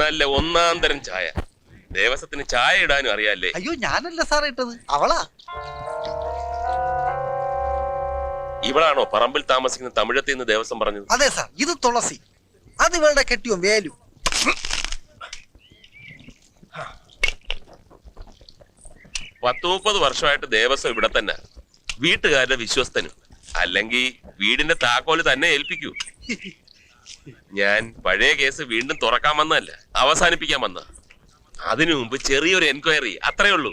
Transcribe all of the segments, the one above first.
നല്ല ഒന്നാം തരം ചായ. ദേവസ്വത്തിന് ചായ ഇടാനും അറിയാല്ലേ? അയ്യോ ഞാനല്ല സാറേ ഇട്ടത്. അവളാ? ഇവളാണോ പറമ്പിൽ താമസിക്കുന്ന തമിഴത്തിൽ നിന്ന് ദേവസ്വം പറഞ്ഞത്? അതെ സാർ. ഇത് തുളസി. അത് ഇവളുടെ കെട്ടിയോ വേലു. പത്ത് മുപ്പത് വർഷമായിട്ട് ദേവസ്വം ഇവിടെ തന്നെ. വീട്ടുകാരുടെ വിശ്വസ്തനും. അല്ലെങ്കിൽ വീടിന്റെ താക്കോൽ തന്നെ ഏൽപ്പിക്കൂ. ഞാൻ പഴയ കേസ് വീണ്ടും തുറക്കാൻ വന്നതല്ല? അവസാനിപ്പിക്കാൻ വന്ന. അതിനു മുമ്പ് ചെറിയൊരു എൻക്വയറി അത്രേ ഉള്ളൂ.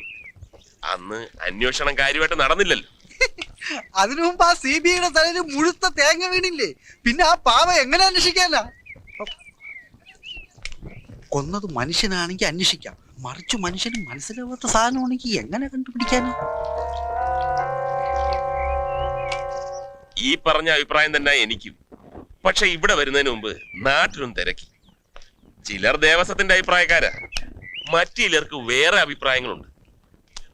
അന്ന് അന്വേഷണം കാര്യമായിട്ട് നടന്നില്ലല്ലോ. അതിനു മുമ്പ് ആ സി ബി ഐയുടെ തലയിൽ മുഴുത്ത തേങ്ങ വീണില്ലേ? പിന്നെ ആ പാവ എങ്ങനെ അന്വേഷിക്കാനാ? കൊന്നത് മനുഷ്യനാണെങ്കിൽ അന്വേഷിക്കാം. മറിച്ചു മനുഷ്യന് മനസ്സിലാവാത്ത സാധനമാണെങ്കിൽ എങ്ങനെ കണ്ടുപിടിക്കാനാ? ഈ പറഞ്ഞ അഭിപ്രായം തന്നെ എനിക്കും. പക്ഷെ ഇവിടെ വരുന്നതിന് മുമ്പ് നാട്ടിലും തിരക്കി. ചിലർ ദേവസ്വത്തിന്റെ അഭിപ്രായക്കാരാ. മറ്റു ചിലർക്ക് വേറെ അഭിപ്രായങ്ങളുണ്ട്.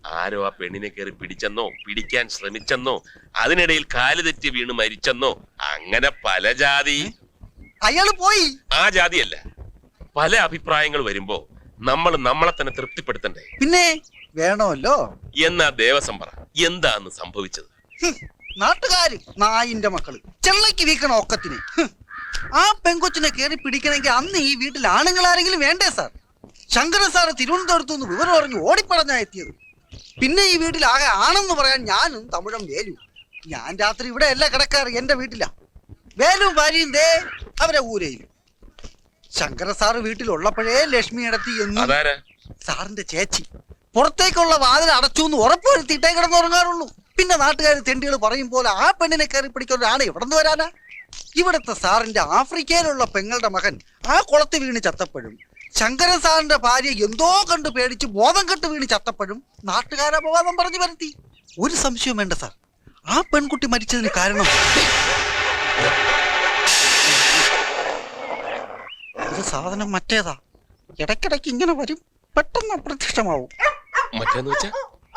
ആരോ ആ പെണ്ണിനെ കയറി പിടിച്ചെന്നോ പിടിക്കാൻ ശ്രമിച്ചെന്നോ അതിനിടയിൽ കാൽ തെറ്റി വീണ് മരിച്ചെന്നോ അങ്ങനെ പല ജാതി. അയാൾ പോയി. ആ ജാതിയല്ല. പല അഭിപ്രായങ്ങൾ വരുമ്പോ നമ്മൾ നമ്മളെ തന്നെ തൃപ്തിപ്പെടുത്തണ്ടേ? പിന്നെ വേണമല്ലോ. എന്നാ ദേവസ്വം പറ. എന്താന്ന് സംഭവിച്ചത്? നാട്ടുകാര് നായിന്റെ മക്കൾ. ചെള്ളയ്ക്ക് വീക്കണ ഒക്കത്തിന്. ആ പെങ്കൊച്ചിനെ കയറി പിടിക്കണമെങ്കിൽ അന്ന് ഈ വീട്ടിൽ ആണുങ്ങൾ ആരെങ്കിലും വേണ്ടേ സാർ? ശങ്കര സാറ് തിരുവനന്തപുരത്തു നിന്ന് വിവരം അറിഞ്ഞ് ഓടിപ്പടഞ്ഞാ എത്തിയത്. പിന്നെ ഈ വീട്ടിൽ ആകെ ആണെന്ന് പറയാൻ ഞാനും തമിഴം വേലു. ഞാൻ രാത്രി ഇവിടെ അല്ല കിടക്കാറ് എന്റെ വീട്ടിലാ. വേലും ഭാര്യയും ദേ അവരെ ഊരയിലും ശങ്കര സാറ് വീട്ടിലുള്ളപ്പോഴേ ലക്ഷ്മി ഇടത്തി എന്നും സാറിന്റെ ചേച്ചി. പുറത്തേക്കുള്ള വാതിൽ അടച്ചു എന്ന് ഉറപ്പുവരുത്തിയിട്ടേ കിടന്നുറങ്ങാറുള്ളൂ. പിന്നെ നാട്ടുകാർ തെണ്ടികൾ പറയും പോലെ ആ പെണ്ണിനെ കയറി പിടിക്കുന്ന ഒരാണ് എവിടെ നിന്ന് വരാനാ? ഇവിടുത്തെ സാറിന്റെ ആഫ്രിക്കയിലുള്ള പെങ്ങളുടെ മകൻ ആ കുളത്ത് വീണ് ചത്തപ്പോഴും ശങ്കരൻ സാറിന്റെ ഭാര്യ എന്തോ കണ്ട് പേടിച്ച് ബോധം കെട്ട് വീണ് ചത്തപ്പോഴും നാട്ടുകാരെ അപവാദം പറഞ്ഞു വരുത്തി ഒരു സംശയം വേണ്ട സാർ. ആ പെൺകുട്ടി മരിച്ചതിന് കാരണം ഇത് സാധനം മറ്റേതാ. ഇടയ്ക്കിടയ്ക്ക് ഇങ്ങനെ വരും. പെട്ടെന്ന് അപ്രത്യക്ഷമാവും.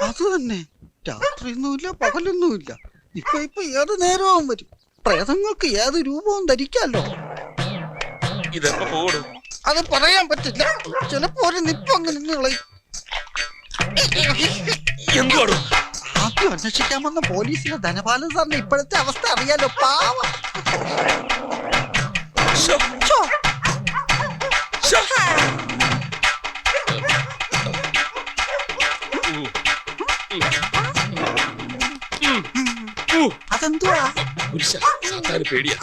അത് തന്നെ. രാത്രിയൊന്നുമില്ല പകലൊന്നുമില്ല. ഇപ്പൊ ഇപ്പൊ ഏത് നേരവും വരും. പ്രേതങ്ങൾക്ക് ഏത് രൂപവും ധരിക്കാലോ പോടും അത് പറയാൻ പറ്റില്ല. ചിലപ്പോ ഒരു നിപ്പങ്ങ് നിന്ന് കളയും. എന്തുവാടും? ആദ്യം അന്വേഷിക്കാൻ വന്ന പോലീസിലെ ധനപാലൻ സാറിന് ഇപ്പോഴത്തെ അവസ്ഥ അറിയാലോ പാവം. സാത്താന് പേടിയാ.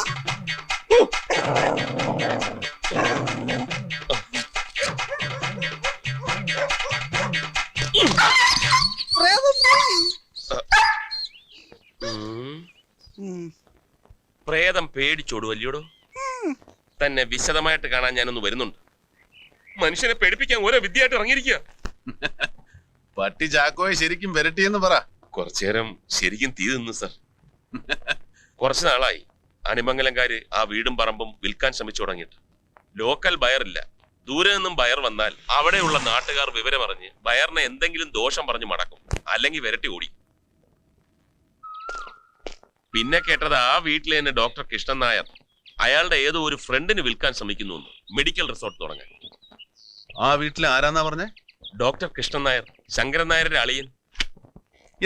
പ്രേതം പോയി. ഉം. ഉം. പ്രേതം പേടിച്ചോടുവല്ലോടോ തന്നെ വിശദമായിട്ട് കാണാൻ ഞാനൊന്ന് വരുന്നുണ്ട്. മനുഷ്യനെ പേടിപ്പിക്കാൻ ഓരോ വിദ്യയായിട്ട് ഇറങ്ങിയിരിക്കുക പട്ടി ചാക്കോയെ ശരിക്കും വരട്ടിയെന്ന് പറ. കുറച്ചു നേരം ശരിക്കും തീ സർ. കുറച്ചു നാളായി അണിമംഗലംകാര് ആ വീടും പറമ്പും വിൽക്കാൻ ശ്രമിച്ചു തുടങ്ങിയിട്ട്. ലോക്കൽ ബയറില്ല ദൂരെ നിന്നും ബയർ വന്നാൽ അവിടെയുള്ള നാട്ടുകാർ വിവരമറിഞ്ഞ് ബയറിനെ എന്തെങ്കിലും ദോഷം പറഞ്ഞു മടക്കും. അല്ലെങ്കിൽ വിരട്ടി ഓടി. പിന്നെ കേട്ടത് ആ വീട്ടിലെ തന്നെ ഡോക്ടർ കൃഷ്ണൻ നായർ. അയാളുടെ ഏതോ ഒരു ഫ്രണ്ടിന് വിൽക്കാൻ ശ്രമിക്കുന്നു മെഡിക്കൽ റിസോർട്ട് തുടങ്ങാൻ ആ വീട്ടിൽ ആരാന്നാ പറഞ്ഞേ? ഡോക്ടർ കൃഷ്ണൻ നായർ. ശങ്കരൻ നായരുടെ അളിയൻ.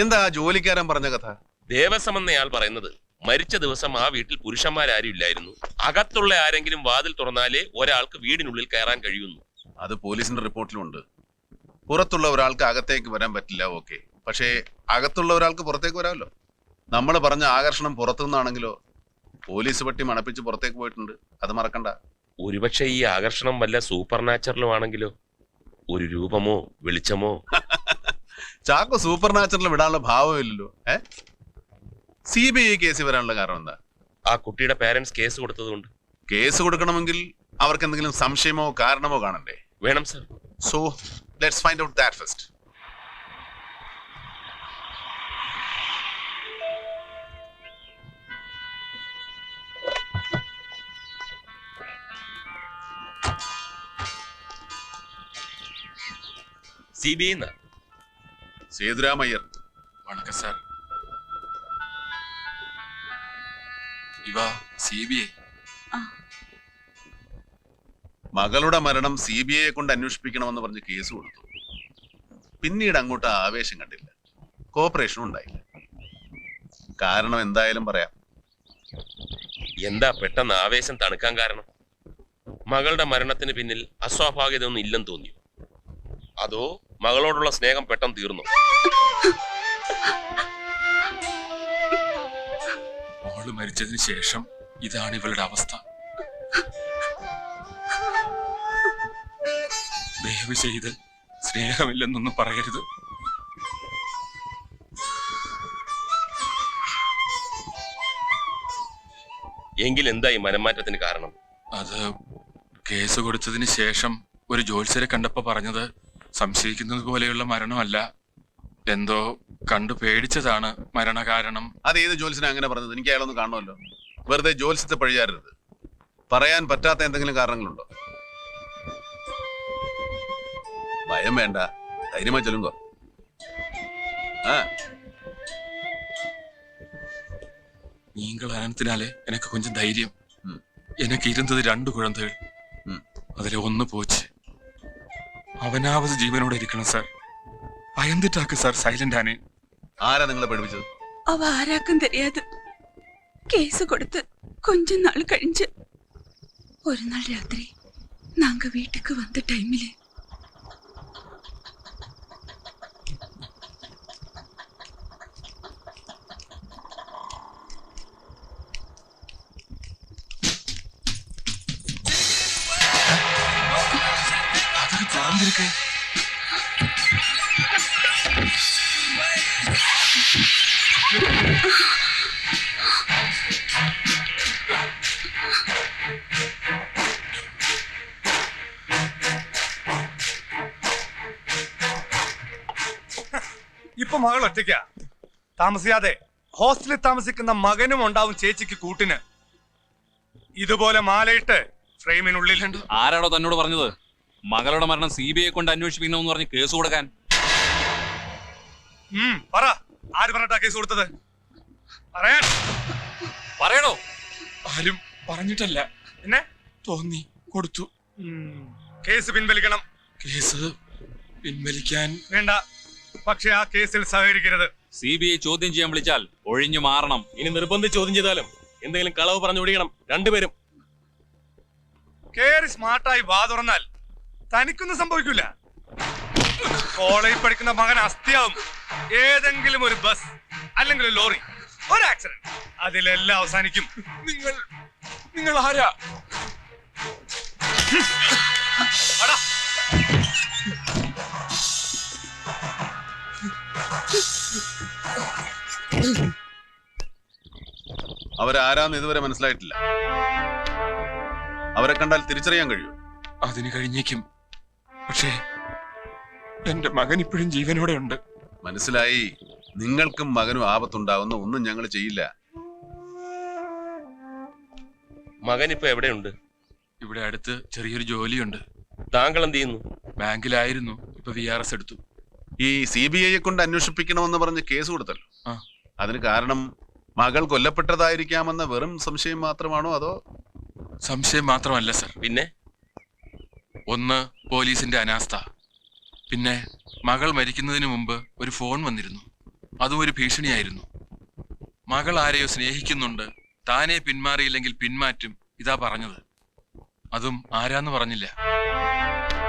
എന്താ ആ ജോലിക്കാരൻ പറഞ്ഞ കഥ? ദേവസ്വം എന്നയാൾ പറയുന്നത് മരിച്ച ദിവസം ആ വീട്ടിൽ പുരുഷന്മാരാരും ഇല്ലായിരുന്നു. അകത്തുള്ള ആരെങ്കിലും വാതിൽ തുറന്നാലേ ഒരാൾക്ക് വീടിനുള്ളിൽ കയറാൻ കഴിയുന്നു. അത് പോലീസിന്റെ റിപ്പോർട്ടിലുണ്ട്. പുറത്തുള്ള ഒരാൾക്ക് അകത്തേക്ക് വരാൻ പറ്റില്ല ഓക്കെ. പക്ഷേ അകത്തുള്ള ഒരാൾക്ക് പുറത്തേക്ക് വരാമല്ലോ. നമ്മൾ പറഞ്ഞ ആകർഷണം പുറത്തുനിന്നാണെങ്കിലോ? പോലീസ് പട്ടി മണപ്പിച്ച് പുറത്തേക്ക് പോയിട്ടുണ്ട്. അത് മറക്കണ്ട. ഒരുപക്ഷെ ഈ ആകർഷണം വല്ല സൂപ്പർ നാച്ചുറലും ആണെങ്കിലോ? ഒരു രൂപമോ വെളിച്ചമോ? ചാക്കോ സൂപ്പർ നാച്ചുറൽ വിടാനുള്ള ഭാവമില്ലല്ലോ ഏ? സി ബി ഐ കേസ് വരാനുള്ള കാരണം എന്താ? ആ കുട്ടിയുടെ പേരൻസ് കേസ് കൊടുത്തതുകൊണ്ട്. കേസ് കൊടുക്കണമെങ്കിൽ അവർക്ക് എന്തെങ്കിലും സംശയമോ കാരണമോ കാണണ്ടേ? വേണം sir so let's find out that first C B I Sethuramaiyer. ഇവ സി ബി ഐ. മകളുടെ മരണം സി ബി ഐയെ കൊണ്ട് അന്വേഷിപ്പിക്കണമെന്ന് പറഞ്ഞ് കേസ് കൊടുത്തു. പിന്നീട് അങ്ങോട്ട് ആവേശം കണ്ടില്ല. കോപ്പറേഷൻ ഉണ്ടായില്ല. കാരണം എന്തായാലും പറയാം. എന്താ പെട്ടെന്ന് ആവേശം തണുക്കാൻ കാരണം? മകളുടെ മരണത്തിന് പിന്നിൽ അസ്വാഭാവികതയൊന്നും ഇല്ലെന്ന് തോന്നിയോ? അതോ മകളോടുള്ള സ്നേഹം പെട്ടെന്ന് തീർന്നു? മോൾ മരിച്ചതിന് ശേഷം ഇതാണ് ഇവളുടെ അവസ്ഥ. ദയവ് ചെയ്ത് സ്നേഹമില്ലെന്നൊന്നും പറയരുത്. എങ്കിൽ എന്തായി മനംമാറ്റത്തിന് കാരണം? അത് കേസ് കൊടുത്തതിന് ശേഷം ഒരു ജോത്സ്യരെ കണ്ടപ്പോ പറഞ്ഞത് സംശയിക്കുന്നത് പോലെയുള്ള മരണമല്ല. എന്തോ കണ്ടു പേടിച്ചതാണ് മരണകാരണം അത് ഏത് ജോത്സ്യനെ അങ്ങനെ പറഞ്ഞത് എനിക്ക് അയാളൊന്ന് കാണുമല്ലോ വെറുതെ ജോത്സ്യത്തെ പഴിയാറരുത് പറയാൻ പറ്റാത്ത എന്തെങ്കിലും കാരണങ്ങളുണ്ടോ ഭയം വേണ്ട ധൈര്യമായി ചൊല്ലുങ്കോ ആ நீங்கள் അനന്തനാലെ എനിക്ക് கொஞ்சம் ധൈര്യം ഉം. எனக்கு இருந்தது രണ്ട് കുഴന്തകൾ ഉം. അതിലെ ഒന്ന് പോച്ച് അവനാവത് ജീവനോടെ ഇരിക്കണം സാർ பயந்துட்டாக்கு சார் சைலண்ட் ஆனேன் ആരാ നിങ്ങളെ പഠിപ്പിച്ചത് അവ ആരാക്കും തെരിയാതെ കേസ് കൊടുത്ത് കൊഞ്ച കഴിഞ്ഞ് ഒരു നാൾ രാത്രി നാങ്ക വീട്ടുക്ക് വന്ന ടൈമിൽ മകൾ ഒറ്റയ്ക്കാ. താമസിയാതെ. ഹോസ്റ്റലിൽ താമസിക്കുന്ന മകനും ഉണ്ടാവും ചേച്ചിക്ക് കൂട്ടിന്. ഇതുപോലെ മാലയിട്ട് ഫ്രെയിമിനുള്ളിലുണ്ട്. ആരാണോ തന്നോട് പറഞ്ഞത്? മകളുടെ മരണം സി ബി ഐ കൊണ്ട് അന്വേഷിപ്പിക്കണമെന്ന് പറഞ്ഞ് കേസ് കൊടുക്കാൻ. പറ. ആര് പറഞ്ഞിട്ടാ കേസ് കൊടുത്തത്? പറയാൻ. പറയണോ? ആരും പറഞ്ഞിട്ടല്ല. പിന്നെ? തോന്നി കൊടുത്തു. കേസ് പിൻവലിക്കണം. കേസ് പിൻവലിക്കാൻ വേണ്ട. പക്ഷെ ആ കേസിൽ സഹകരിക്കരുത്. സി ബി ഐ ചോദ്യം ചെയ്യാൻ വിളിച്ചാൽ ഒഴിഞ്ഞു മാറണം. ഇനി നിർബന്ധിച്ച് ചോദ്യം ചെയ്താലും എന്തെങ്കിലും കളവ് പറഞ്ഞു ഒഴിയണം രണ്ടുപേരും. കേറി സ്മാർട്ടായി വാ തുറന്നാൽ തനിക്കൊന്നും സംഭവിക്കില്ല കോളേജിൽ പഠിക്കുന്ന മകൻ അസ്ഥിയാവും. ഏതെങ്കിലും ഒരു ബസ് അല്ലെങ്കിൽ ഒരു ലോറി ഒരു ആക്സിഡന്റ് അതിലെല്ലാം അവസാനിക്കും. നിങ്ങൾ നിങ്ങൾ ആരാ? അടാ. അവരാരാന്ന് ഇതുവരെ മനസ്സിലായിട്ടില്ല. അവരെ കണ്ടാൽ തിരിച്ചറിയാൻ കഴിയും. അതിന് കഴിഞ്ഞേക്കും. പക്ഷേ എന്റെ മകൻ ഇപ്പോഴും ജീവനോടെ ഉണ്ട് മനസ്സിലായി? നിങ്ങൾക്കും മകനും ആപത്തുണ്ടാവുന്ന ഒന്നും ഞങ്ങൾ ചെയ്യില്ല. മകൻ ഇപ്പൊ എവിടെയുണ്ട്? ഇവിടെ അടുത്ത് ചെറിയൊരു ജോലിയുണ്ട്. താങ്കൾ എന്ത് ചെയ്യുന്നു? ബാങ്കിലായിരുന്നു. ഇപ്പൊ വി ആർ എസ് എടുത്തു. ഈ സി ബി ഐയെ കൊണ്ട് അന്വേഷിപ്പിക്കണമെന്ന് പറഞ്ഞ് കേസ് കൊടുത്തല്ലോ. അതിന് കാരണം മകൾ കൊല്ലപ്പെട്ടതായിരിക്കാമെന്ന വെറും സംശയം മാത്രമാണോ അതോ? സംശയം മാത്രമല്ല സർ. പിന്നെ? ഒന്ന് പോലീസിന്റെ അനാസ്ഥ. പിന്നെ മകൾ മരിക്കുന്നതിന് മുമ്പ് ഒരു ഫോൺ വന്നിരുന്നു. അതും ഒരു ഭീഷണിയായിരുന്നു. മകൾ ആരെയോ സ്നേഹിക്കുന്നുണ്ട്. താനെ പിന്മാറിയില്ലെങ്കിൽ പിന്മാറ്റും. ഇതാ പറഞ്ഞത്. അതും ആരാന്ന് പറഞ്ഞില്ല.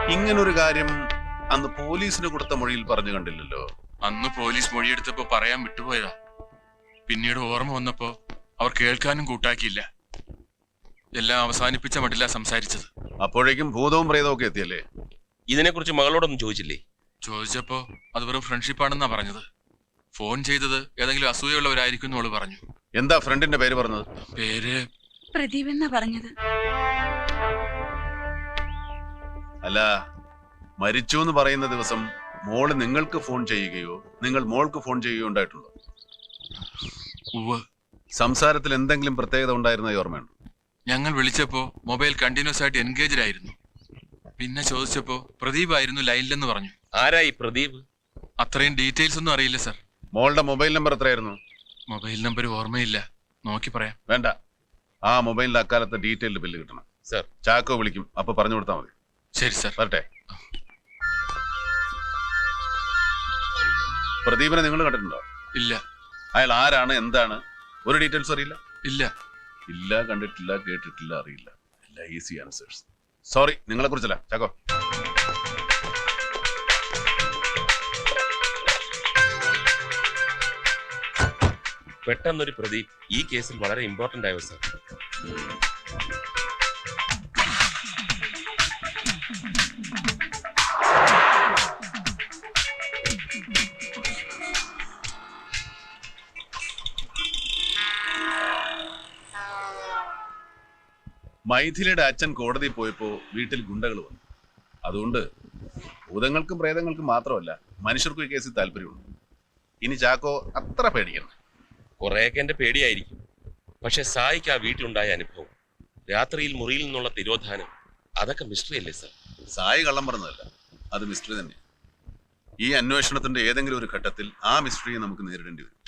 ഇങ്ങനൊരു കാര്യം അന്ന് പോലീസിന് കൊടുത്ത മൊഴിയിൽ പറഞ്ഞു കണ്ടില്ലല്ലോ. അന്ന് പോലീസ് മൊഴിയെടുത്തപ്പോ പറയാൻ വിട്ടുപോയതാ. പിന്നീട് ഓർമ്മ വന്നപ്പോ അവർ കേൾക്കാനും കൂട്ടാക്കിയില്ല. എല്ലാം അവസാനിപ്പിച്ച മട്ടില്ല സംസാരിച്ചത്. അപ്പോഴേക്കും ഭൂതവും പ്രേതവും ഒക്കെ എത്തിയല്ലേ? ഇതിനെക്കുറിച്ച് മകളോടൊന്നും ചോദിച്ചില്ലേ? ചോദിച്ചപ്പോ അത് വെറും ഫ്രണ്ട്ഷിപ്പാണെന്നാ പറഞ്ഞത്. ഫോൺ ചെയ്തത് ഏതെങ്കിലും അസൂയുള്ളവരായിരിക്കും എന്നോൾ പറഞ്ഞു. എന്താ ഫ്രണ്ടിന്റെ പേര് പറഞ്ഞത്? പേര് പ്രദീപ് എന്നാ പറഞ്ഞത്? അല്ല മരിച്ചു എന്ന് പറയുന്ന ദിവസം മോൾ നിങ്ങൾക്ക് ഫോൺ ചെയ്യുകയോ നിങ്ങൾ മോൾക്ക് ഫോൺ ചെയ്യുകയോ ഉണ്ടായിട്ടുണ്ടോ? സംസാരത്തിൽ എന്തെങ്കിലും പ്രത്യേകത ഉണ്ടായിരുന്ന ഓർമ്മയുണ്ടോ? ഞങ്ങൾ വിളിച്ചപ്പോ മൊബൈൽ കണ്ടിന്യൂസ് ആയിട്ട് എൻഗേജ്ഡ് ആയിരുന്നു. പിന്നെ ചോദിച്ചപ്പോ പ്രദീപ് ആയിരുന്നു ലൈനിലെന്ന് പറഞ്ഞു. ആരായി പ്രദീപ്? അത്രയും ഡീറ്റെയിൽസ് ഒന്നും അറിയില്ല സർ മോളുടെ മൊബൈൽ നമ്പർ എത്രയായിരുന്നു? മൊബൈൽ നമ്പർ ഓർമ്മയില്ല. നോക്കി പറയാം. വേണ്ട. ആ മൊബൈലിൽ അക്കാലത്തെ ഡീറ്റെയിൽഡ് ബില്ല് കിട്ടണം. സർ ചാക്കോ വിളിക്കും. അപ്പൊ പറഞ്ഞു കൊടുത്താൽ മതി. ശരി സർ വരട്ടെ. പ്രദീപിനെ നിങ്ങൾ കണ്ടിട്ടുണ്ടോ? ഇല്ല. അയാൾ ആരാണ്? എന്താണ്? ഒരു ഡീറ്റെയിൽസ് അറിയില്ല? ഇല്ല. ഇല്ല കണ്ടിട്ടില്ല കേട്ടിട്ടില്ല അറിയില്ല. എല്ലാ ഈസി ആൻസേഴ്സ് സോറി നിങ്ങളെ കുറിച്ചല്ല. ചാക്കോ. പെട്ടെന്നൊരു പ്രദീപ് ഈ കേസിൽ വളരെ ഇമ്പോർട്ടന്റ് ആയോ സർ മൈഥിലിയുടെ അച്ഛൻ കോടതിയിൽ പോയപ്പോ വീട്ടിൽ ഗുണ്ടകൾ വന്നു. അതുകൊണ്ട് ഭൂതങ്ങൾക്കും പ്രേതങ്ങൾക്കും മാത്രമല്ല മനുഷ്യർക്കും ഈ കേസിൽ താല്പര്യമുണ്ട്. ഇനി ചാക്കോ അത്ര പേടിക്കണം കുറേയൊക്കെ എന്റെ പേടിയായിരിക്കും. പക്ഷെ സായിക്ക് ആ വീട്ടിലുണ്ടായ അനുഭവം രാത്രിയിൽ മുറിയിൽ നിന്നുള്ള തിരോധാനം അതൊക്കെ മിസ്റ്ററി അല്ലേ സർ? സായി കള്ളം പറഞ്ഞതല്ല അത് മിസ്റ്ററി തന്നെ ഈ അന്വേഷണത്തിന്റെ ഏതെങ്കിലും ഒരു ഘട്ടത്തിൽ ആ മിസ്റ്ററിയെ നമുക്ക് നേരിടേണ്ടി വരും.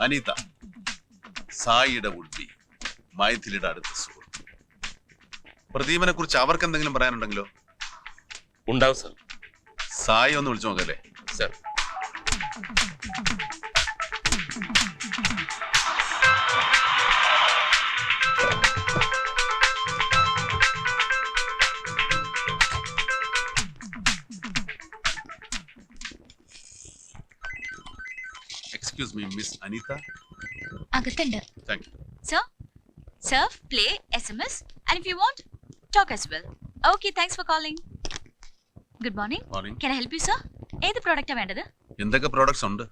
അനീത സായിയുടെ ഉൾബി മൈഥിലിയുടെ അടുത്ത സുഹൃത്ത്. പ്രദീപനെ കുറിച്ച് അവർക്ക് എന്തെങ്കിലും പറയാനുണ്ടെങ്കിലോ? ഉണ്ടാവും സർ. സായി ഒന്ന് വിളിച്ചു നോക്കല്ലേ sir. Excuse me miss Anitha അകത്തുണ്ട് thank you sir surf play S M S and if you want talk as well okay thanks for calling good morning morning can I help you sir ഏത് പ്രോഡക്റ്റാണ് വേണ്ടത്? എന്തൊക്കെ products ഉണ്ട്?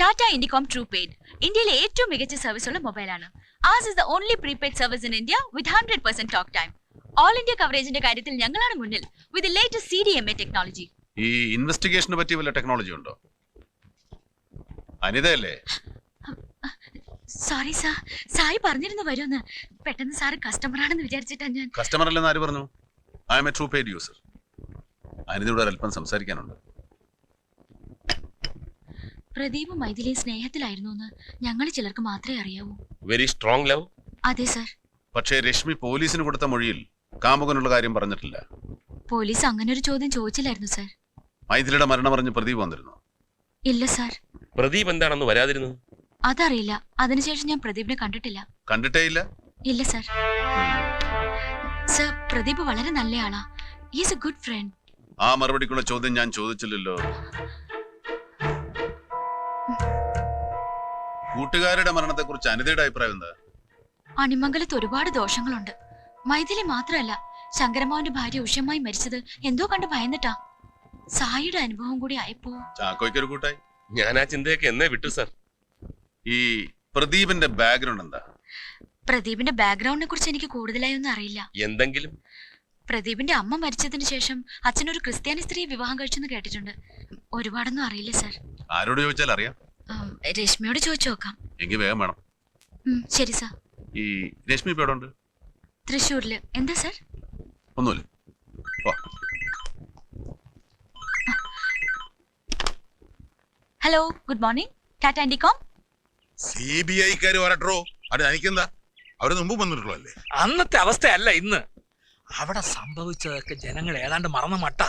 Tata ഇൻഡികോം true paid ഇന്ത്യയിലെ ഏറ്റവും മികച്ച service ഉള്ള മൊബൈലാണ് as is the only prepaid service in India with hundred percent talk time all India കവറേജിന്റെ കാര്യത്തിൽ ഞങ്ങളാണ് മുന്നിൽ with latest C D M A technology ഈ ഇൻവെസ്റ്റിഗേഷനെ പറ്റി വല്ല ടെക്നോളജി ഉണ്ടോ? അനിതയല്ലേ? സോറി സാർ സായി പറഞ്ഞിരുന്നു വരുമെന്ന്. പെട്ടെന്ന് സാറ് കസ്റ്റമറാണെന്ന് വിചാരിച്ചിട്ടാ ഞാൻ. കസ്റ്റമർ അല്ലെന്ന് ആര് പറഞ്ഞു? I am a true paid user അനിതയോട് അല്പം സംസാരിക്കാനുണ്ട്. പ്രദീപും മൈഥിലിയും സ്നേഹത്തിലായിരുന്നു എന്ന് ഞങ്ങൾ ചിലർക്ക് മാത്രമേ അറിയാവൂ. വെരി സ്ട്രോങ് ലവ് അതെ സർ പക്ഷേ രശ്മി പോലീസിന് കൊടുത്ത മൊഴിയിൽ കാമുകനുള്ള കാര്യം പറഞ്ഞിട്ടില്ല. പോലീസ് അങ്ങനെ ഒരു ചോദ്യം ചോദിച്ചില്ലായിരുന്നു സർ മൈഥിലിയുടെ മരണം പറഞ്ഞ് പ്രദീപ് വന്നിരുന്നു? ഇല്ല സർ പ്രദീപ് എന്താണെന്ന് വരാതിരുന്നത് അതറിയില്ല. അതിനുശേഷം ഞാൻ പ്രദീപിനെ കണ്ടിട്ടില്ല. കണ്ടിട്ടേ ഇല്ല? ഇല്ല സർ. സർ പ്രദീപ് വളരെ നല്ലയാളാ. ഈസ് എ ഗുഡ് ഫ്രണ്ട് ആ മറുപടിക്കുള്ള ചോദ്യം ഞാൻ ചോദിച്ചില്ലല്ലോ. കൂട്ടുകാരുടെ മരണത്തെക്കുറിച്ച് അനിതയുടെ അഭിപ്രായം എന്താ? അണിമംഗലത്ത് ഒരുപാട് ദോഷങ്ങളുണ്ട്. മൈഥിലി മാത്രമല്ല ശങ്കരമാവന്റെ ഭാര്യ ഉഷമായി മരിച്ചത് എന്തോ കണ്ട് ഭയന്നിട്ടാ. സായിയുടെ അനുഭവം കൂടി ആയപ്പോ ചാക്കോയ്ക്കൊരു കൂട്ടായി. ഞാൻ ആ ചിന്തയൊക്കെ എന്നെ വിട്ടു സർ ഈ പ്രദീപിന്റെ ബാക്ക്ഗ്രൗണ്ട് എന്താ? പ്രദീപിന്റെ ബാക്ക്ഗ്രൗണ്ടിനെ കുറിച്ച് എനിക്ക് കൂടുതലായി ഒന്നും അറിയില്ല. എന്തെങ്കിലും? പ്രദീപിന്റെ അമ്മ മരിച്ചതിന് ശേഷം അച്ഛൻ ഒരു ക്രിസ്ത്യാനി സ്ത്രീ വിവാഹം കഴിച്ചെന്ന് കേട്ടിട്ടുണ്ട്. ഒരുപാടൊന്നും അറിയില്ല സർ ആരോട് ചോദിച്ചാൽ അറിയാം. ഉം, രശ്മിയോട് ചോദിച്ചു നോക്കാം. എങ്കിൽ വേഗം വേണം. ഉം, ശരി സർ ഈ രശ്മി ഇപ്പൊ എവിടെ ഉണ്ട്? തൃശ്ശൂരിൽ. എന്താ സർ ഒന്നുമില്ല. Hello good morning Tata Indicom C B ഐക്കാര് വരട്ടോ. അത് എനിക്കെന്താ അവർ മുമ്പ് വന്നിട്ടുള്ളല്ലേ അന്നത്തെ അവസ്ഥയല്ല ഇന്ന്. അവിടെ സംഭവിച്ചതൊക്കെ ജനങ്ങൾ ഏതാണ്ട് മറന്ന മട്ട.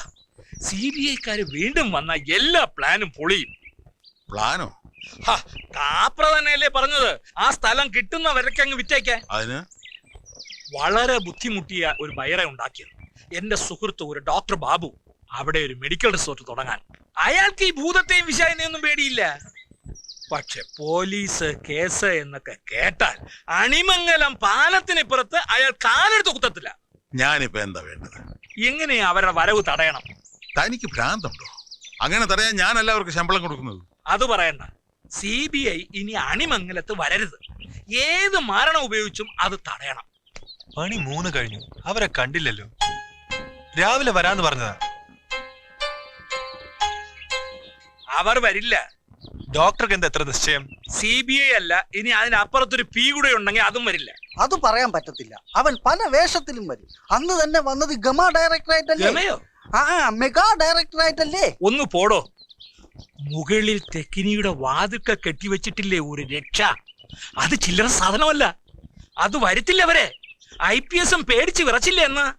സി ബി ഐക്കാര് വീണ്ടും വന്ന എല്ലാ പ്ലാനും പൊളിയും. പ്ലാനോ? ഹ, കാപ്ര തന്നെയല്ലേ പറഞ്ഞത്. ആ സ്ഥലം കിട്ടുന്ന വരയ്ക്ക് അങ്ങ് വിറ്റേക്കാൻ അതിന്? വളരെ ബുദ്ധിമുട്ടിയ ഒരു ബയറെ ഉണ്ടാക്കിയത്. എന്റെ സുഹൃത്ത് ഒരു ഡോക്ടർ ബാബു. അവിടെ ഒരു മെഡിക്കൽ റിസോർട്ട് തുടങ്ങാൻ. അയാൾക്ക് ഈ ഭൂതത്തെയും വിശാലിനെയൊന്നും പേടിയില്ല. പക്ഷെ പോലീസ് കേസ് എന്നൊക്കെ കേട്ടാൽ അണിമംഗലം പാലത്തിനിപ്പുറത്ത് അയാൾ കാലെടുത്ത് കുത്തത്തില്ല. ഞാനിപ്പോ എന്താ വേണ്ടത്? എങ്ങനെയാ അവരുടെ വരവ് തടയണം? തനിക്ക് ഭ്രാന്തുണ്ടോ? അങ്ങനെ തടയാൻ ഞാനല്ല അവർക്ക് ശമ്പളം കൊടുക്കുന്നത്? അത് പറയണ്ട. സി ബി ഐ ഇനി അണിമംഗലത്ത് വരരുത്. ഏത് മരണം ഉപയോഗിച്ചും അത് തടയണം. പണി മൂന്ന് കഴിഞ്ഞു. അവരെ കണ്ടില്ലല്ലോ. രാവിലെ വരാന്ന് പറഞ്ഞതാ. അവർ വരില്ല. ഡോക്ടർക്ക് എന്താ എത്ര നിശ്ചയം? സി ബി ഐ അല്ല ഇനി അതിനപ്പുറത്തൊരു പി കൂടെ ഉണ്ടെങ്കിൽ അതും വരില്ല. അത് പറയാൻ പറ്റത്തില്ല. അവൻ പല വേഷത്തിലും വരും. അന്ന് തന്നെ വന്നത് ഗമ ഡയറക്ടറായിട്ടല്ലേ? ഗമയോ? ആ മെഗാ ഡയറക്ടറായിട്ടല്ലേ? ഒന്ന് പോടോ. മുകളിൽ തെക്കിനിയുടെ വാതുക്ക കെട്ടിവെച്ചിട്ടില്ലേ ഒരു രക്ഷ? അത് ചില്ലറ സാധനമല്ല. അത് വരുത്തില്ല അവരെ. ഐ പി എസും പേടിച്ച് വിറച്ചില്ലേ എന്നാ?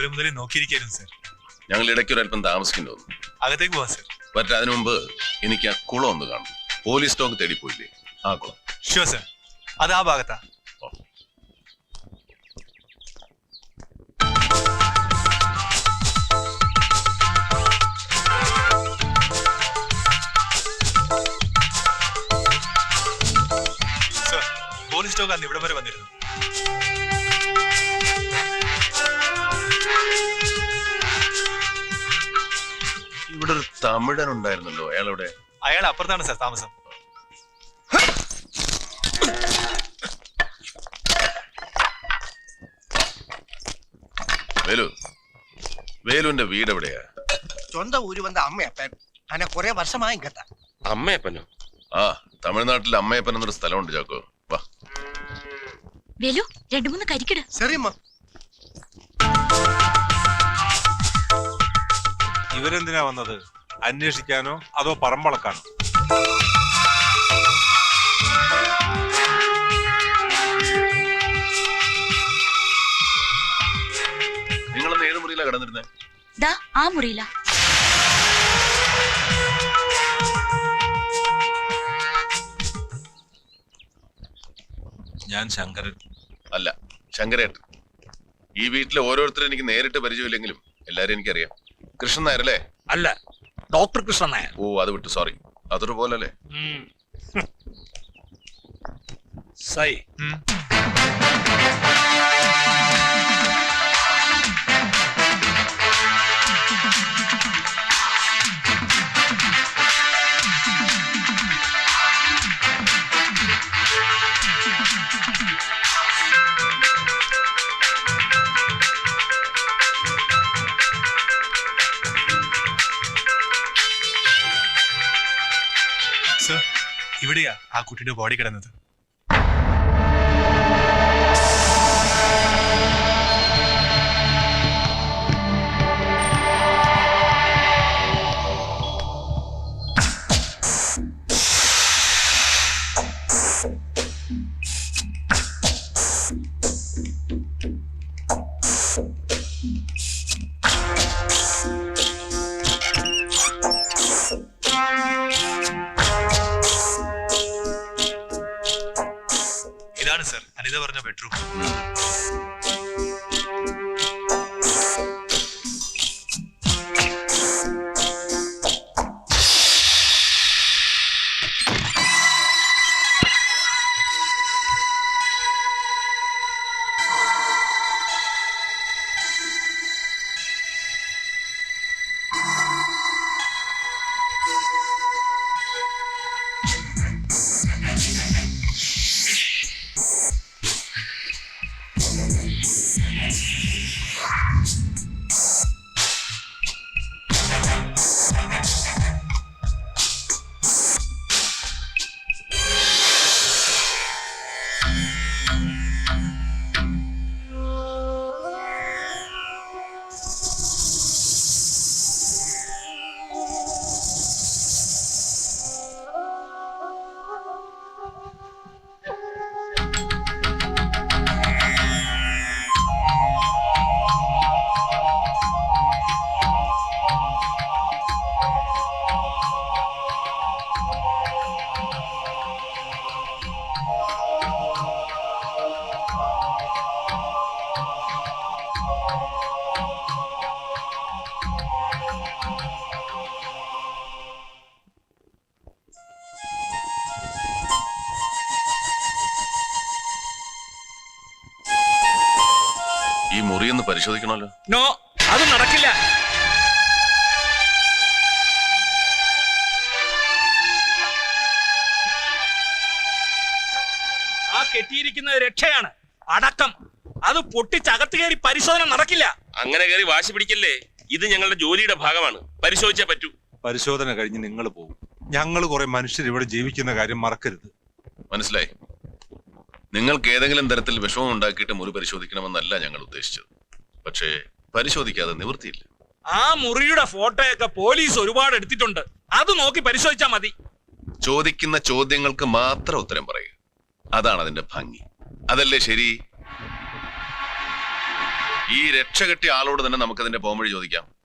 രാവിലെ മുതൽ നോക്കിയിരിക്കായിരുന്നു സർ. ഞങ്ങൾ ഇടയ്ക്ക് ഒരു അല്പം താമസിക്കുന്നു അകത്തേക്ക് പോവാ സർ. പറ്റ അതിനു മുമ്പ് എനിക്ക് ആ കുളം ഒന്ന് കാണും പോലീസ് സ്റ്റോക്ക് തേടി പോയില്ലേ ആ കുളം. ഷുവർ സർ അത് ആ ഭാഗത്താ. പോലീസ് സ്റ്റോക്ക് അന്ന് ഇവിടം വരെ വന്നിരുന്നു. തമിഴൻ ഉണ്ടായിരുന്നല്ലോ അയാൾ ഇവിടെ അയാൾ അപ്പുറത്താണ് സാർ താമസം. വേലു വേലുവിന്റെ വീട് എവിടെയാ സ്വന്തം ഊര് വന്ന അമ്മയപ്പൻ. അങ്ങനെ കുറെ വർഷമായി ഇങ്ങത്ത അമ്മയപ്പനോ? ആ തമിഴ്നാട്ടിൽ അമ്മയപ്പൻ എന്നൊരു സ്ഥലമുണ്ട് ചാക്കോ. വാ. വേലു രണ്ടു മൂന്ന് കരിക്കിട്. ശരിയമ്മ. ഇവരെന്തിനാ വന്നത്? അന്വേഷിക്കാനോ അതോ പറമ്പളക്കാനോ നിങ്ങളന്ന് ഏത് ദാ ആ മുറിയില. ഞാൻ ശങ്കരൻ. അല്ല ശങ്കരേട്ടൻ. ഈ വീട്ടിലെ ഓരോരുത്തരും എനിക്ക് നേരിട്ട് പരിചയമില്ലെങ്കിലും എല്ലാരും എനിക്കറിയാം. കൃഷ്ണൻ അല്ലേ അല്ല ഡോക്ടർ കൃഷ്ണൻ നായർ ഓ അത് വിട്ടു. സോറി. അതൊരു പോലല്ലേ? സൈ. ആ കുട്ടിയുടെ ബോഡി കിടന്നത്. ഇതാണ് പരിശോധിക്കണമല്ലോ. നോ അത് നടക്കില്ല. ആ കെട്ടിയിരിക്കുന്നത് രക്ഷയാണ് അടക്കം. അത് പൊട്ടിച്ചകത്ത് കയറി പരിശോധന നടക്കില്ല. അങ്ങനെ കയറി വാശി പിടിക്കല്ലേ? ഇത് ഞങ്ങളുടെ ജോലിയുടെ ഭാഗമാണ്. പരിശോധിച്ചേ പറ്റൂ. പരിശോധന കഴിഞ്ഞ് നിങ്ങൾ പോകും. ഞങ്ങൾ കുറെ മനുഷ്യർ ഇവിടെ ജീവിക്കുന്ന കാര്യം മറക്കരുത്. മനസ്സിലായി? നിങ്ങൾക്ക് ഏതെങ്കിലും തരത്തിൽ വിഷമം ഉണ്ടാക്കിയിട്ട് മുറി പരിശോധിക്കണമെന്നല്ല ഞങ്ങൾ ഉദ്ദേശിച്ചത്. പക്ഷേ പരിശോധിക്കാതെ നിവൃത്തിയില്ല. ആ മുറിയുടെ ഫോട്ടോയൊക്കെ പോലീസ് ഒരുപാട് എടുത്തിട്ടുണ്ട്. അത് നോക്കി പരിശോധിച്ചാ മതി. ചോദിക്കുന്ന ചോദ്യങ്ങൾക്ക് മാത്രം ഉത്തരം പറയുക. അതാണ് അതിന്റെ ഭംഗി. അതല്ലേ ശരി? ഈ രക്ഷ കെട്ടിയ ആളോട് തന്നെ നമുക്ക് നമുക്കതിന്റെ പോംവഴി ചോദിക്കാം.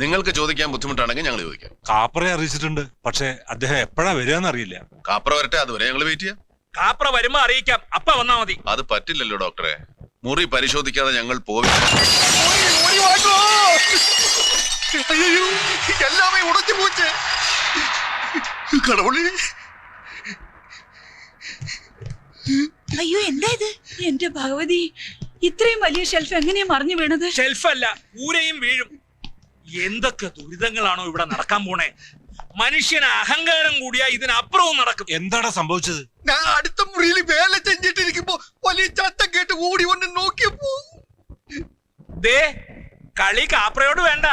നിങ്ങൾക്ക് ചോദിക്കാൻ ബുദ്ധിമുട്ടാണെങ്കിൽ ഞങ്ങൾ ചോദിക്കാം. കാപ്പറെ അറിയിച്ചിട്ടുണ്ട്. പക്ഷെ അദ്ദേഹം എപ്പോഴാ വരികയെന്ന് അറിയില്ല. കാപ്പറ വരട്ടെ അതുവരെ ഞങ്ങൾ വെയിറ്റ് ചെയ്യാം. കാപ്ര വരുമ്പോ അറിയിക്കാം. അപ്പ വന്നാ മതി. അത് പറ്റില്ലല്ലോ ഡോക്ടറെ. മുറി പരിശോധിക്കാതെ ഞങ്ങൾ പോയി. അയ്യോ എല്ലാമേ ഉടച്ചു പോച്ചേ. കടവുള്ളി. അയ്യോ എന്താ ഇത്? എന്റെ ഭഗവതി ഇത്രയും വലിയ ഷെൽഫ് എങ്ങനെയാ മറിഞ്ഞു വീണത്? ഷെൽഫല്ല ഊരയും വീഴും. എന്തൊക്കെ ദുരിതങ്ങളാണോ ഇവിടെ നടക്കാൻ പോണേ? മനുഷ്യന് അഹങ്കാരം കൂടിയാ ഇതിനപ്പുറവും നടക്കും. എന്താണ് സംഭവിച്ചത്? ഞാൻ അടുത്ത മുറിയിൽ വേല ചെഞ്ചിട്ടിരിക്കുമ്പോ വലിയ ചത്തം കേട്ട് ഓടി കൊണ്ട് നോക്കിയപ്പോ ദേ കളി കാപ്രയോട് വേണ്ട.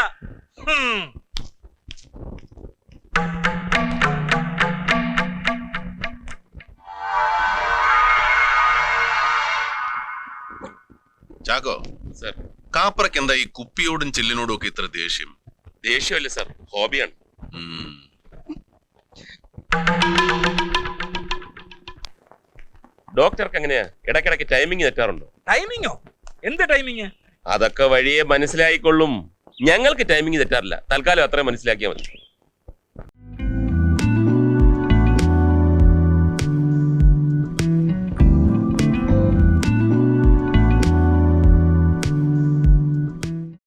ചാക്കോ സർ. കാപ്രയ്ക്ക് എന്താ ഈ കുപ്പിയോടും ചില്ലിനോടും ഒക്കെ ഇത്ര ദേഷ്യം? ദേഷ്യമല്ലേ സർ. ഹോബിയാണ്. ഡോക്ടർക്ക് എങ്ങനെയാ ഇടക്കിടക്ക് ടൈമിംഗ് തെറ്റാറുണ്ടോ ടൈമിങ്ങോ എന്ത് ടൈമിങ് അതൊക്കെ വഴിയെ മനസ്സിലായിക്കൊള്ളും. ഞങ്ങൾക്ക് ടൈമിംഗ് തെറ്റാറില്ല. തൽക്കാലം അത്രയും മനസ്സിലാക്കിയാൽ മതി.